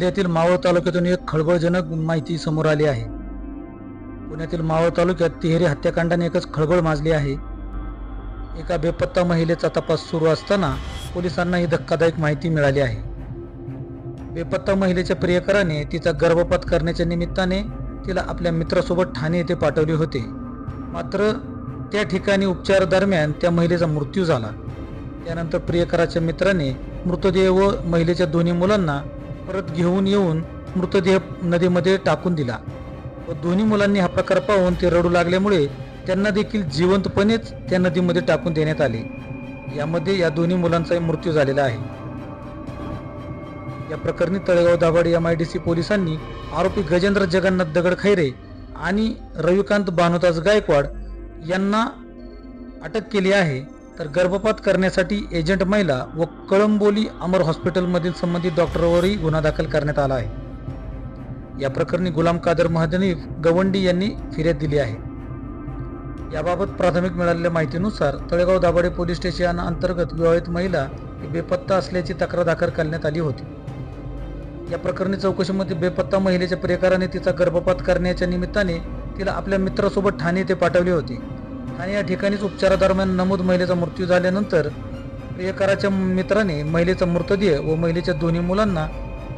पुण्यातील मावळ तालुक्यातून एक खळबळजनक माहिती समोर आली आहे. पुण्यातील मावळ तालुक्यात तिहेरी हत्याकांडाने एकच खळबळ माजली आहे. एका बेपत्ता महिलेचा तपास सुरू असताना पोलिसांना ही धक्कादायक माहिती मिळाली आहे. बेपत्ता महिलेच्या प्रियकराने तिचा गर्भपात करण्याच्या निमित्ताने तिला आपल्या मित्रासोबत ठाणे येथे पाठवले होते. मात्र त्या ठिकाणी उपचार दरम्यान त्या महिलेचा मृत्यू झाला. त्यानंतर प्रियकराच्या मित्राने मृतदेह व महिलेच्या दोन्ही मुलांना परत घेऊन येऊन मृतदेह नदीमध्ये टाकून दिला. व दोन्ही मुलांनी हा प्रकार पाहून ते रडू लागल्यामुळे त्यांना देखील जिवंतपणेच त्या नदीमध्ये टाकून देण्यात आले. यामध्ये या दोन्ही मुलांचाही मृत्यू झालेला आहे. या प्रकरणी Talegaon Dabhade M I D C पोलिसांनी आरोपी गजेंद्र जगन्नाथ दगड खैरे आणि रविकांत भानुदास गायकवाड यांना अटक केली आहे. तर गर्भपात करण्यासाठी एजंट महिला व कळंबोली अमर हॉस्पिटलमधील संबंधित डॉक्टरवरही गुन्हा दाखल करण्यात आला आहे. या प्रकरणी गुलाम कादर महदनीफ गवंडी यांनी फिर्याद दिली आहे. याबाबत प्राथमिक मिळालेल्या माहितीनुसार तळेगाव दाभाडे पोलीस स्टेशन अंतर्गत विवाहित महिला ही बेपत्ता असल्याची तक्रार दाखल करण्यात आली होती. या प्रकरणी चौकशीमध्ये बेपत्ता महिलेच्या प्रियकराने तिचा गर्भपात करण्याच्या निमित्ताने तिला आपल्या मित्रासोबत ठाणे येथे पाठवले होते. आणि या ठिकाणीच उपचारादरम्यान नमूद महिलेचा मृत्यू झाल्यानंतर प्रियकराच्या मित्राने महिलेचा मृतदेह व महिलेच्या दोन्ही मुलांना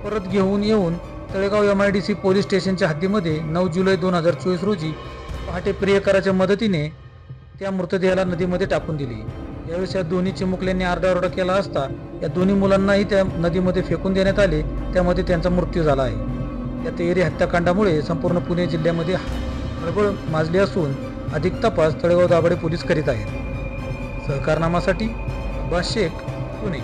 परत घेऊन येऊन Talegaon M I D C police स्टेशनच्या हद्दीमध्ये नऊ जुलै दोन हजार चोवीस रोजी पहाटे प्रियकराच्या मदतीने त्या मृतदेहाला नदीमध्ये टाकून दिली. यावेळेस या दोन्ही चिमुकल्यांनी आरडाओरडा केला असता या दोन्ही मुलांनाही त्या नदीमध्ये फेकून देण्यात आले. त्यामध्ये त्यांचा मृत्यू झाला आहे. या तेरी हत्याकांडामुळे संपूर्ण पुणे जिल्ह्यामध्ये खळबळ माजली असून अधिक तपास तळेगाव दाभाडे पोलीस करीत आहेत. सहकारनामासाठी अब्बास शेख पुणे.